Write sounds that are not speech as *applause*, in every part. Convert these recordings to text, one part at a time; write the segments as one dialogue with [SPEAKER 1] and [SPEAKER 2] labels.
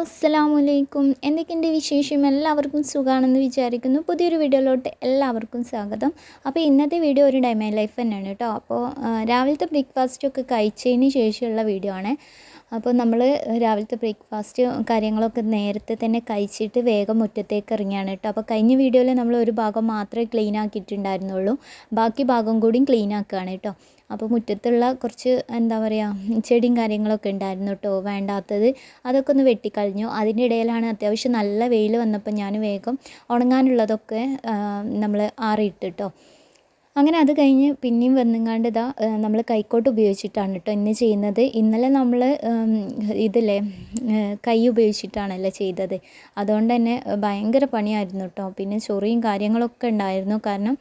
[SPEAKER 1] അസ്സലാമു അലൈക്കും എന്തൊക്കെയുണ്ട് വിശേഷം? എല്ലാവർക്കും സുഖമാണെന്ന് വിചാരിക്കുന്നു. പുതിയൊരു വീഡിയോയിലോട്ട് എല്ലാവർക്കും സ്വാഗതം. അപ്പോൾ ഇന്നത്തെ വീഡിയോ ഒരു ഡൈമൈ ലൈഫ് തന്നെയാണ് കേട്ടോ. അപ്പോൾ രാവിലത്തെ ബ്രേക്ക്ഫാസ്റ്റ് ഒക്കെ കഴിച്ചതിന് ശേഷമുള്ള വീഡിയോ ആണ്. അപ്പോൾ നമ്മൾ രാവിലത്തെ ബ്രേക്ക്ഫാസ്റ്റ് കാര്യങ്ങളൊക്കെ നേരത്തെ തന്നെ കഴിച്ചിട്ട് വേഗം മുറ്റത്തേക്ക് ഇറങ്ങിയാണ് കേട്ടോ. അപ്പോൾ കഴിഞ്ഞ വീഡിയോയിൽ നമ്മൾ ഒരു ഭാഗം മാത്രമേ ക്ലീൻ ആക്കിയിട്ടുണ്ടായിരുന്നുള്ളൂ. ബാക്കി ഭാഗം കൂടിയും ക്ലീൻ ആക്കുകയാണ് കേട്ടോ. അപ്പോൾ മുറ്റത്തുള്ള കുറച്ച് എന്താ പറയുക ചെടിയും കാര്യങ്ങളൊക്കെ ഉണ്ടായിരുന്നു കേട്ടോ വേണ്ടാത്തത്. അതൊക്കെ ഒന്ന് വെട്ടിക്കളഞ്ഞു. അതിന്റെ ഇടയിലാണ് അത്യാവശ്യം നല്ല വെയിൽ വന്നപ്പോൾ ഞാൻ വേഗം ഉണങ്ങാനുള്ളതൊക്കെ നമ്മൾ ആറിയിട്ട് കേട്ടോ അങ്ങനെ അത് കഴിഞ്ഞ് പിന്നെയും വന്നുങ്ങാണ്ട് ഇതാ നമ്മൾ കൈക്കോട്ട് ഉപയോഗിച്ചിട്ടാണ് കേട്ടോ ഇന്ന് ചെയ്യുന്നത്. ഇന്നലെ നമ്മൾ ഇതില്ലേ കൈ ഉപയോഗിച്ചിട്ടാണല്ലോ ചെയ്തത്. അതുകൊണ്ട് തന്നെ ഭയങ്കര പണിയായിരുന്നു കേട്ടോ പിന്നെ ചൊറിയും കാര്യങ്ങളൊക്കെ ഉണ്ടായിരുന്നു. കാരണം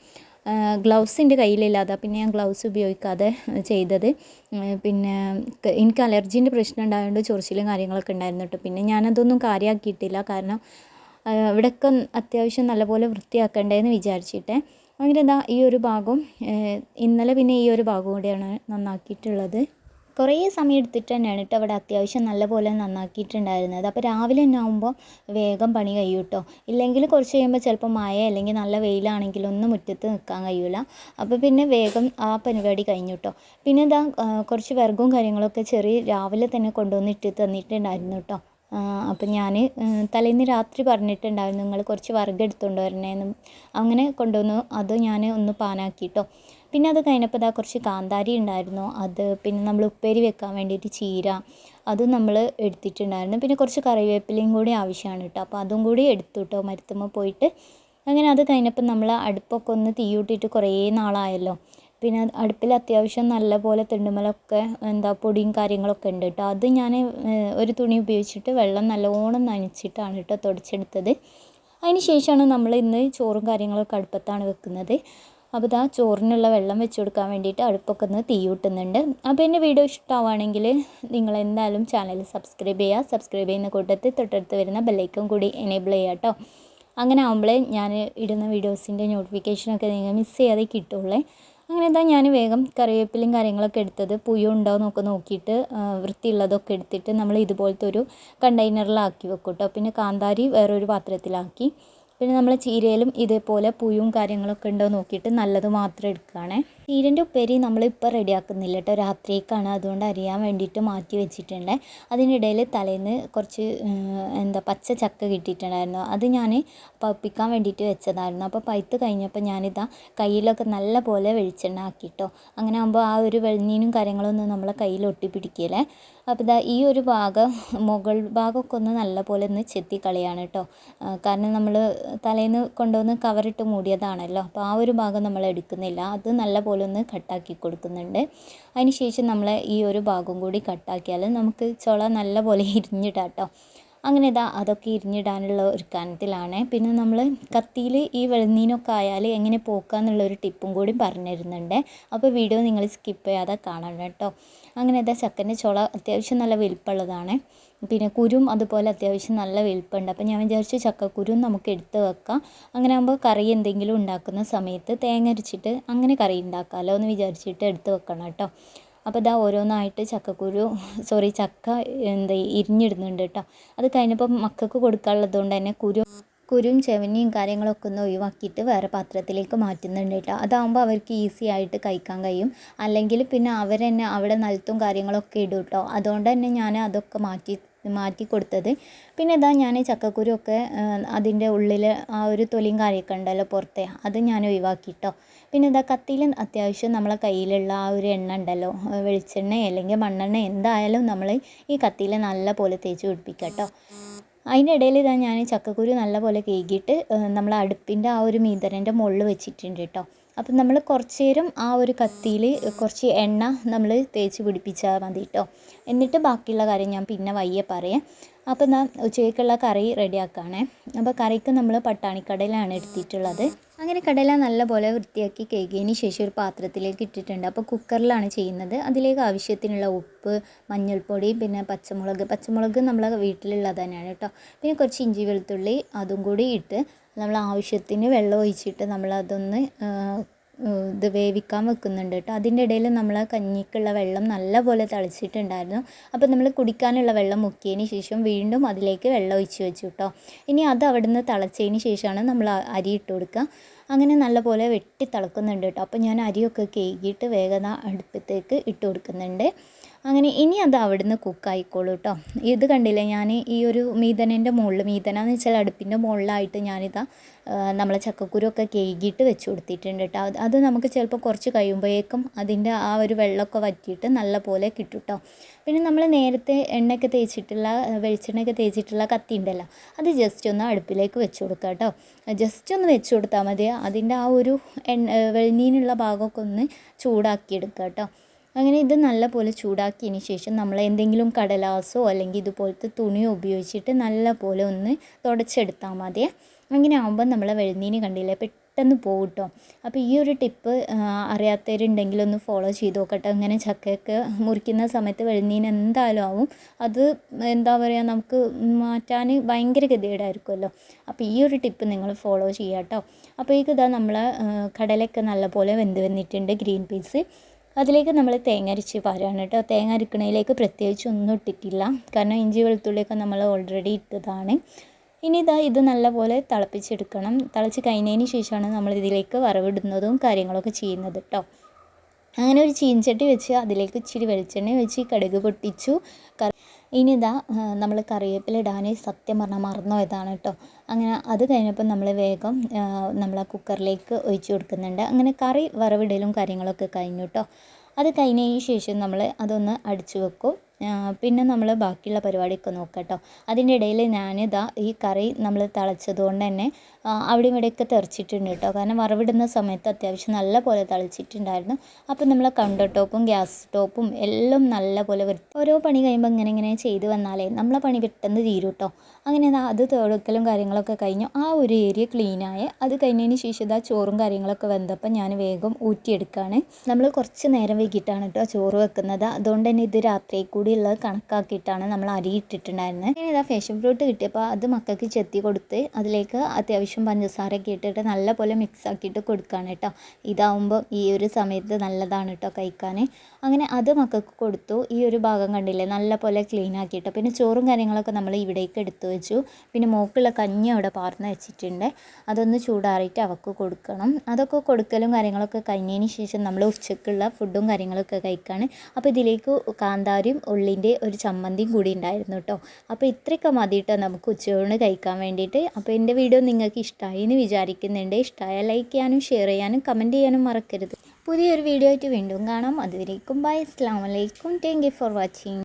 [SPEAKER 1] ഗ്ലൗസ് എന്റെ കയ്യിലില്ലാതെ പിന്നെ ഞാൻ ഗ്ലൗസ് ഉപയോഗിക്കാതെ ചെയ്തത്. പിന്നെ എനിക്ക് അലർജീന്റെ പ്രശ്നം ഉണ്ടായതുകൊണ്ട് ചൊറിച്ചിലും കാര്യങ്ങളൊക്കെ ഉണ്ടായിരുന്നു കേട്ടോ. പിന്നെ ഞാനതൊന്നും കാര്യമാക്കിയിട്ടില്ല കാരണം ഇവിടെയൊക്കെ അത്യാവശ്യം നല്ലപോലെ വൃത്തിയാക്കണ്ടേന്ന് വിചാരിച്ചിട്ട് അങ്ങനെ ഇതാ ഈ ഒരു ഭാഗം ഇന്നലെ പിന്നെ ഈ ഒരു ഭാഗവും കൂടിയാണ് നന്നാക്കിയിട്ടുള്ളത്. കുറേ സമയം എടുത്തിട്ട് തന്നെയാണ് കേട്ടോ അവിടെ അത്യാവശ്യം നല്ലപോലെ നന്നാക്കിയിട്ടുണ്ടായിരുന്നത്. അപ്പോൾ രാവിലെ തന്നെ ആകുമ്പോൾ വേഗം പണി കഴിയും കേട്ടോ ഇല്ലെങ്കിൽ കുറച്ച് കഴിയുമ്പോൾ ചിലപ്പോൾ മഴ അല്ലെങ്കിൽ നല്ല വെയിലാണെങ്കിലൊന്നും മുറ്റത്ത് നിൽക്കാൻ കഴിയില്ല അപ്പോൾ പിന്നെ വേഗം ആ പരിപാടി കഴിഞ്ഞു കേട്ടോ പിന്നെ ഇതാ കുറച്ച് വിറകും കാര്യങ്ങളൊക്കെ ചെറിയ രാവിലെ തന്നെ കൊണ്ടുവന്നിട്ട് തന്നിട്ടുണ്ടായിരുന്നു കേട്ടോ അപ്പം ഞാൻ തലേന്ന് രാത്രി പറഞ്ഞിട്ടുണ്ടായിരുന്നു നിങ്ങൾ കുറച്ച് വിറക് എടുത്തുകൊണ്ട് വരണേന്നും. അങ്ങനെ കൊണ്ടുവന്നു. അത് ഞാൻ ഒന്ന് പാനാക്കി കേട്ടോ പിന്നെ അത് കഴിഞ്ഞപ്പോൾ ഇതാ കുറച്ച് കാന്താരി ഉണ്ടായിരുന്നു. അത് പിന്നെ നമ്മൾ ഉപ്പേരി വെക്കാൻ വേണ്ടിയിട്ട് ചീര അതും നമ്മൾ എടുത്തിട്ടുണ്ടായിരുന്നു. പിന്നെ കുറച്ച് കറിവേപ്പിലയും കൂടി ആവശ്യമാണ് കേട്ടോ. അപ്പോൾ അതും കൂടി എടുത്തു കേട്ടോ. മരുത്തുമ്പോൾ പോയിട്ട് അങ്ങനെ അത് കഴിഞ്ഞപ്പോൾ നമ്മൾ അടുപ്പൊക്കെ ഒന്ന് തീയൂട്ടിയിട്ട് കുറേ നാളായല്ലോ. പിന്നെ അടുപ്പിൽ അത്യാവശ്യം നല്ല പോലെ തിണ്ടുമലൊക്കെ എന്താ പൊടിയും കാര്യങ്ങളൊക്കെ ഉണ്ട് കേട്ടോ. അത് ഞാൻ ഒരു തുണി ഉപയോഗിച്ചിട്ട് വെള്ളം നല്ലോണം നനച്ചിട്ടാണ് കേട്ടോ തുടച്ചെടുത്തത്. അതിന് ശേഷമാണ് നമ്മൾ ഇന്ന് ചോറും കാര്യങ്ങളൊക്കെ അടുപ്പത്താണ് വെക്കുന്നത്. അപ്പോൾ ഇതാ ചോറിനുള്ള വെള്ളം വെച്ച് കൊടുക്കാൻ വേണ്ടിയിട്ട് അടുപ്പൊക്കെ ഒന്ന് തീ കൂട്ടുന്നുണ്ട് അപ്പോൾ എന്റെ വീഡിയോ ഇഷ്ടമാവുകയാണെങ്കിൽ നിങ്ങൾ എന്തായാലും ചാനൽ സബ്സ്ക്രൈബ് ചെയ്യുക. സബ്സ്ക്രൈബ് ചെയ്യുന്ന കൂട്ടത്തിൽ തൊട്ടടുത്ത് വരുന്ന ബെല്ലൈക്കൺ കൂടി എനേബിൾ ചെയ്യുക കേട്ടോ. അങ്ങനെ ആകുമ്പോൾ ഞാൻ ഇടുന്ന വീഡിയോസിന്റെ നോട്ടിഫിക്കേഷനൊക്കെ നിങ്ങൾ മിസ് ചെയ്യാതെ കിട്ടുള്ളേ. അങ്ങനെ എന്താ ഞാൻ വേഗം കറിവേപ്പിലും കാര്യങ്ങളൊക്കെ എടുത്തത് പുയ്യ ഉണ്ടോ എന്നൊക്കെ നോക്കിയിട്ട് വൃത്തിയുള്ളതൊക്കെ എടുത്തിട്ട് നമ്മൾ ഇതുപോലത്തെ ഒരു കണ്ടെയ്നറിലാക്കി വെക്കും കേട്ടോ. പിന്നെ കാന്താരി വേറൊരു പാത്രത്തിലാക്കി. പിന്നെ നമ്മൾ ചീരയിലും ഇതേപോലെ പുയും കാര്യങ്ങളൊക്കെ ഉണ്ടോ നോക്കിയിട്ട് നല്ലത് മാത്രം എടുക്കുകയാണേ. ചീരന്റെ ഉപ്പേരി നമ്മളിപ്പോൾ റെഡിയാക്കുന്നില്ല കേട്ടോ. രാത്രിയേക്കാണ്. അതുകൊണ്ട് അറിയാൻ വേണ്ടിയിട്ട് മാറ്റി വെച്ചിട്ടുണ്ട്. അതിനിടയിൽ തലേന്ന് കുറച്ച് എന്താ പച്ച ചക്ക കിട്ടിയിട്ടുണ്ടായിരുന്നു. അത് ഞാൻ പപ്പിക്കാൻ വേണ്ടിയിട്ട് വെച്ചതായിരുന്നു. അപ്പോൾ പഴുത്ത് കഴിഞ്ഞപ്പോൾ ഞാനിതാ കയ്യിലൊക്കെ നല്ല പോലെ വെളിച്ചെണ്ണ ആക്കിയിട്ടോ അങ്ങനെ ആകുമ്പോൾ ആ ഒരു വെളിഞ്ഞീനും കാര്യങ്ങളൊന്നും നമ്മളെ കയ്യിൽ ഒട്ടിപ്പിടിക്കില്ലേ. അപ്പോൾ ഇതാ ഈ ഒരു ഭാഗം മുകൾ ഭാഗമൊക്കെ ഒന്ന് നല്ല പോലെ ഒന്ന് ചെത്തി കളിയാണ് കേട്ടോ. കാരണം നമ്മൾ തലേന്ന് കൊണ്ടുവന്ന് കവറിട്ട് മൂടിയതാണല്ലോ. അപ്പോൾ ആ ഒരു ഭാഗം നമ്മൾ എടുക്കുന്നില്ല. അത് നല്ല പോലെ ഒന്ന് കട്ടാക്കി കൊടുക്കുന്നുണ്ട്. അതിനുശേഷം നമ്മൾ ഈ ഒരു ഭാഗം കൂടി കട്ടാക്കിയാൽ നമുക്ക് ചുള നല്ല പോലെ *laughs* ഇരിഞ്ഞിടാം കേട്ടോ അങ്ങനെ ഇതാ അതൊക്കെ ഇരിഞ്ഞിടാനുള്ള ഒരു കനത്തിലാണ്. പിന്നെ നമ്മൾ കത്തിയിൽ ഈ വെളുന്നീനൊക്കെ ആയാൽ എങ്ങനെ പോക്കാന്നുള്ള ഒരു ടിപ്പും കൂടി പറഞ്ഞു തരുന്നുണ്ട് അപ്പോൾ വീഡിയോ നിങ്ങൾ സ്കിപ്പ് ചെയ്യാതെ കാണണം കേട്ടോ. അങ്ങനെ ഇതാ ചക്കന്റെ ചുള അത്യാവശ്യം നല്ല വലിപ്പമുള്ളതാണ്. പിന്നെ കുരും അതുപോലെ അത്യാവശ്യം നല്ല വലിപ്പമുണ്ട്. അപ്പം ഞാൻ വിചാരിച്ചു ചക്കക്കുരും നമുക്ക് എടുത്ത് വെക്കാം. അങ്ങനെ ആകുമ്പോൾ കറി എന്തെങ്കിലും ഉണ്ടാക്കുന്ന സമയത്ത് തേങ്ങ അരച്ചിട്ട് അങ്ങനെ കറി ഉണ്ടാക്കാമല്ലോ എന്ന് വിചാരിച്ചിട്ട് എടുത്ത് വെക്കണം കേട്ടോ. അപ്പോൾ ഇതാ ഓരോന്നായിട്ട് ചക്കക്കുരു സോറി ചക്ക എന്താ ഇരിഞ്ഞിടുന്നുണ്ട് കേട്ടോ. അത് കഴിഞ്ഞപ്പോൾ മക്കൾക്ക് കൊടുക്കാനുള്ളത് കൊണ്ട് തന്നെ കുരു കുരും ചെവനിയും കാര്യങ്ങളൊക്കെ ഒന്ന് ഒഴിവാക്കിയിട്ട് വേറെ പാത്രത്തിലേക്ക് മാറ്റുന്നുണ്ട് കേട്ടോ. അതാകുമ്പോൾ അവർക്ക് ഈസി ആയിട്ട് കഴിക്കാൻ കഴിയും. അല്ലെങ്കിൽ പിന്നെ അവർ അവിടെ നിലത്തും കാര്യങ്ങളൊക്കെ ഇടും കേട്ടോ. അതുകൊണ്ട് തന്നെ ഞാൻ അതൊക്കെ മാറ്റി മാറ്റി കൊടുത്തത്. പിന്നെ ഇതാ ഞാൻ ചക്കക്കുരു ഒക്കെ അതിന്റെ ഉള്ളിൽ ആ ഒരു തൊലിയും കാര്യമൊക്കെ ഉണ്ടല്ലോ പുറത്തെ അത് ഞാൻ ഒഴിവാക്കി കേട്ടോ പിന്നെ ഇതാ കത്തിയിൽ അത്യാവശ്യം നമ്മളെ കയ്യിലുള്ള ആ ഒരു എണ്ണ ഉണ്ടല്ലോ വെളിച്ചെണ്ണ അല്ലെങ്കിൽ മണ്ണെണ്ണ എന്തായാലും നമ്മൾ ഈ കത്തിയിൽ നല്ല പോലെ തേച്ച് പിടിപ്പിക്കുക കേട്ടോ അതിന്റെ ഇടയിൽ ഇതാ ഞാൻ ചക്കക്കുരു നല്ലപോലെ കേകിയിട്ട് നമ്മൾ അടുപ്പിന്റെ ആ ഒരു മീതരന്റെ മുകളിൽ വെച്ചിട്ടുണ്ട് കേട്ടോ. അപ്പം നമ്മൾ കുറച്ച് നേരം ആ ഒരു കത്തിയിൽ കുറച്ച് എണ്ണ നമ്മൾ തേച്ച് പിടിപ്പിച്ചാൽ മതി കേട്ടോ എന്നിട്ട് ബാക്കിയുള്ള കാര്യം ഞാൻ പിന്നെ വയ്യെ പറയാം. അപ്പം എന്നാൽ ഉച്ചയ്ക്കുള്ള കറി റെഡിയാക്കുകയാണേ അപ്പോൾ കറിക്ക് നമ്മൾ പട്ടാണിക്കടലാണ് എടുത്തിട്ടുള്ളത്. അങ്ങനെ കടല നല്ലപോലെ വൃത്തിയാക്കി കഴുകിയതിന് ശേഷം ഒരു പാത്രത്തിലേക്ക് ഇട്ടിട്ടുണ്ട്. അപ്പോൾ കുക്കറിലാണ് ചെയ്യുന്നത്. അതിലേക്ക് ആവശ്യത്തിനുള്ള ഉപ്പ് മഞ്ഞൾപ്പൊടി പിന്നെ പച്ചമുളക്. പച്ചമുളക് നമ്മളെ വീട്ടിലുള്ളത് തന്നെയാണ് കേട്ടോ പിന്നെ കുറച്ച് ഇഞ്ചി വെളുത്തുള്ളി അതും കൂടി ഇട്ട് നമ്മൾ ആവശ്യത്തിന് വെള്ളം ഒഴിച്ചിട്ട് നമ്മൾ അതൊന്ന് ഇത് വേവിക്കാൻ വെക്കുന്നുണ്ട് കേട്ടോ. അതിന്റെ ഇടയിൽ നമ്മൾ കഞ്ഞിക്കുള്ള വെള്ളം നല്ലപോലെ തിളച്ചിട്ടുണ്ടായിരുന്നു. അപ്പോൾ നമ്മൾ കുടിക്കാനുള്ള വെള്ളം മുക്കിയതിന് ശേഷം വീണ്ടും അതിലേക്ക് വെള്ളം ഒഴിച്ച് വെച്ചു കേട്ടോ. ഇനി അത് അവിടുന്ന് തിളച്ചതിന് ശേഷമാണ് നമ്മൾ അരി ഇട്ട് കൊടുക്കുക. അങ്ങനെ നല്ലപോലെ വെട്ടി തിളക്കുന്നുണ്ട് കേട്ടോ. അപ്പോൾ ഞാൻ അരിയൊക്കെ കേകിയിട്ട് വേഗം ദാ അടുപ്പത്തേക്ക് ഇട്ട് കൊടുക്കുന്നുണ്ട്. അങ്ങനെ ഇനി അത് അവിടുന്ന് കുക്കായിക്കോളൂ കേട്ടോ ഇത് കണ്ടില്ലേ? ഞാൻ ഈ ഒരു മീതനേന്റെ മുകളിൽ മീതന എന്ന് വെച്ചാൽ അടുപ്പിന്റെ മുകളിലായിട്ട് ഞാനിതാ നമ്മളെ ചക്കക്കുരുവൊക്കെ കേകിയിട്ട് വെച്ച് കൊടുത്തിട്ടുണ്ട് കേട്ടോ അത് നമുക്ക് ചിലപ്പോൾ കുറച്ച് കഴിയുമ്പോഴേക്കും അതിന്റെ ആ ഒരു വെള്ളമൊക്കെ വറ്റിയിട്ട് നല്ല പോലെ കിട്ടും കേട്ടോ പിന്നെ നമ്മൾ നേരത്തെ എണ്ണയൊക്കെ തേച്ചിട്ടുള്ള വെളിച്ചെണ്ണയൊക്കെ തേച്ചിട്ടുള്ള കത്തി ഉണ്ടല്ലോ അത് ജസ്റ്റ് ഒന്ന് അടുപ്പിലേക്ക് വെച്ച് കൊടുക്കുക കേട്ടോ ജസ്റ്റ് ഒന്ന് വെച്ച് കൊടുത്താൽ മതി. അതിന്റെ ആ ഒരു എണ്ണ വെളിനീനുള്ള ഭാഗമൊക്കെ ഒന്ന് ചൂടാക്കി കേട്ടോ അങ്ങനെ ഇത് നല്ലപോലെ ചൂടാക്കിയതിന് ശേഷം നമ്മൾ എന്തെങ്കിലും കടലാസോ അല്ലെങ്കിൽ ഇതുപോലത്തെ തുണിയോ ഉപയോഗിച്ചിട്ട് നല്ലപോലെ ഒന്ന് തുടച്ചെടുത്താൽ മതി. അങ്ങനെ ആകുമ്പോൾ നമ്മളെ വെളുന്നീന് കണ്ടില്ല? പെട്ടെന്ന് പോകും കേട്ടോ അപ്പോൾ ഈ ഒരു ടിപ്പ് അറിയാത്തവരുണ്ടെങ്കിൽ ഒന്ന് ഫോളോ ചെയ്ത് നോക്കട്ടെ. അങ്ങനെ ചക്കയൊക്കെ മുറിക്കുന്ന സമയത്ത് വെളുന്നീന് എന്തായാലും ആവും. അത് എന്താ പറയുക നമുക്ക് മാറ്റാൻ ഭയങ്കര ഗതികേടായിരിക്കുമല്ലോ. അപ്പോൾ ഈ ഒരു ടിപ്പ് നിങ്ങൾ ഫോളോ ചെയ്യുക കേട്ടോ അപ്പോൾ ഈ കഥ നമ്മൾ കടലൊക്കെ നല്ലപോലെ വെന്ത് വന്നിട്ടുണ്ട് ഗ്രീൻ പീസ്. അതിലേക്ക് നമ്മൾ തേങ്ങ അരച്ച് പാരാണ് കേട്ടോ. തേങ്ങ അരക്കണതിലേക്ക് പ്രത്യേകിച്ച് ഒന്നും ഇട്ടിട്ടില്ല. കാരണം ഇഞ്ചി വെളുത്തുള്ളിയൊക്കെ നമ്മൾ ഓൾറെഡി ഇട്ടതാണ്. ഇനി ഇതാ ഇത് നല്ലപോലെ തിളപ്പിച്ചെടുക്കണം. തിളച്ച് കഴിഞ്ഞതിന് ശേഷമാണ് നമ്മൾ ഇതിലേക്ക് വറവിടുന്നതും കാര്യങ്ങളൊക്കെ ചെയ്യുന്നത് കേട്ടോ. അങ്ങനെ ഒരു ചീൻചട്ടി വെച്ച് അതിലേക്ക് ഇച്ചിരി വെളിച്ചെണ്ണ വെച്ച് കടുക് പൊട്ടിച്ചു. ഇനി ഇതാ നമ്മൾ കറിവേപ്പില ഇടാൻ സത്യം പറഞ്ഞാൽ മറന്നു പോയതാണ് കേട്ടോ അങ്ങനെ അത് കഴിഞ്ഞപ്പോൾ നമ്മൾ വേഗം നമ്മൾ ആ കുക്കറിലേക്ക് ഒഴിച്ച് കൊടുക്കുന്നുണ്ട്. അങ്ങനെ കറി വറവിടലും കാര്യങ്ങളൊക്കെ കഴിഞ്ഞു കേട്ടോ അത് കഴിഞ്ഞതിന് ശേഷം നമ്മൾ അതൊന്ന് അടിച്ചു വെക്കും. പിന്നെ നമ്മൾ ബാക്കിയുള്ള പരിപാടിയൊക്കെ നോക്കാം കേട്ടോ അതിന്റെ ഇടയിൽ ഞാനിതാ ഈ കറി നമ്മൾ തിളച്ചത് കൊണ്ട് തന്നെ അവിടെയും ഇവിടെയൊക്കെ തെറിച്ചിട്ടുണ്ട് കേട്ടോ. കാരണം വറവിടുന്ന സമയത്ത് അത്യാവശ്യം നല്ല പോലെ തിളച്ചിട്ടുണ്ടായിരുന്നു. അപ്പം നമ്മൾ കൗണ്ടർ ടോപ്പും ഗ്യാസ് ടോപ്പും എല്ലാം നല്ല പോലെ വരും ഓരോ പണി കഴിയുമ്പോൾ ഇങ്ങനെ ഇങ്ങനെ ചെയ്ത് വന്നാലേ നമ്മളെ പണി പെട്ടെന്ന് തീരും കേട്ടോ അങ്ങനെ അത് തുടക്കലും കാര്യങ്ങളൊക്കെ കഴിഞ്ഞു. ആ ഒരു ഏരിയ ക്ലീനായി അത് കഴിഞ്ഞതിന് ശേഷം ഇതാ ചോറും കാര്യങ്ങളൊക്കെ വെന്തപ്പോൾ ഞാൻ വേഗം ഊറ്റിയെടുക്കുകയാണ് നമ്മൾ കുറച്ച് നേരം വൈകിട്ടാണ് കേട്ടോ ചോറ് വെക്കുന്നത്. അതുകൊണ്ട് തന്നെ ഇത് രാത്രി കൂടി ഉള്ളത് കണക്കാക്കിയിട്ടാണ് നമ്മൾ അരി ഇട്ടിട്ടുണ്ടായിരുന്നത്. ഇനി ഇതാ ഫേഷൻ ഫ്രൂട്ട് കിട്ടിയപ്പോൾ അത് മക്കൾക്ക് ചെത്തി കൊടുത്ത് അതിലേക്ക് അത്യാവശ്യം പഞ്ചസാരയൊക്കെ ഇട്ടിട്ട് നല്ലപോലെ മിക്സ് ആക്കിയിട്ട് കൊടുക്കുകയാണ് കേട്ടോ. ഇതാവുമ്പോൾ ഈ ഒരു സമയത്ത് നല്ലതാണ് കേട്ടോ കഴിക്കാൻ. അങ്ങനെ അത് മക്കൾക്ക് കൊടുത്തു. ഈ ഒരു ഭാഗം കണ്ടില്ലേ? നല്ല പോലെ ക്ലീൻ ആക്കിയിട്ട്. പിന്നെ ചോറും കാര്യങ്ങളൊക്കെ നമ്മൾ ഇവിടേക്ക് എടുത്തു വെച്ചു. പിന്നെ മോക്കുള്ള കഞ്ഞി അവിടെ പാർന്ന് വെച്ചിട്ടുണ്ട്. അതൊന്ന് ചൂടാറിയിട്ട് അവക്ക് കൊടുക്കണം. അതൊക്കെ കൊടുക്കലും കാര്യങ്ങളൊക്കെ കഴിഞ്ഞതിന് ശേഷം നമ്മൾ ഉച്ചക്കുള്ള ഫുഡും കാര്യങ്ങളൊക്കെ കഴിക്കുകയാണ് അപ്പോൾ ഇതിലേക്ക് കാന്താരിയും ഉള്ളിന്റെ ഒരു ചമ്മന്തിയും കൂടി ഉണ്ടായിരുന്നു കേട്ടോ. അപ്പോൾ ഇത്രയൊക്കെ മതി കേട്ടോ നമുക്ക് ഉച്ചയൂണ് കഴിക്കാൻ വേണ്ടിയിട്ട്. അപ്പോൾ എന്റെ വീഡിയോ നിങ്ങൾക്ക് ഇഷ്ടമായി എന്ന് വിചാരിക്കുന്നുണ്ട്. ഇഷ്ടമായാൽ ലൈക്ക് ചെയ്യാനും ഷെയർ ചെയ്യാനും കമന്റ് ചെയ്യാനും മറക്കരുത്. പുതിയൊരു വീഡിയോ ആയിട്ട് വീണ്ടും കാണാം. അതുവരേക്കും ബൈ അസ്സാം വലൈക്കും താങ്ക് യു ഫോർ വാച്ചിങ്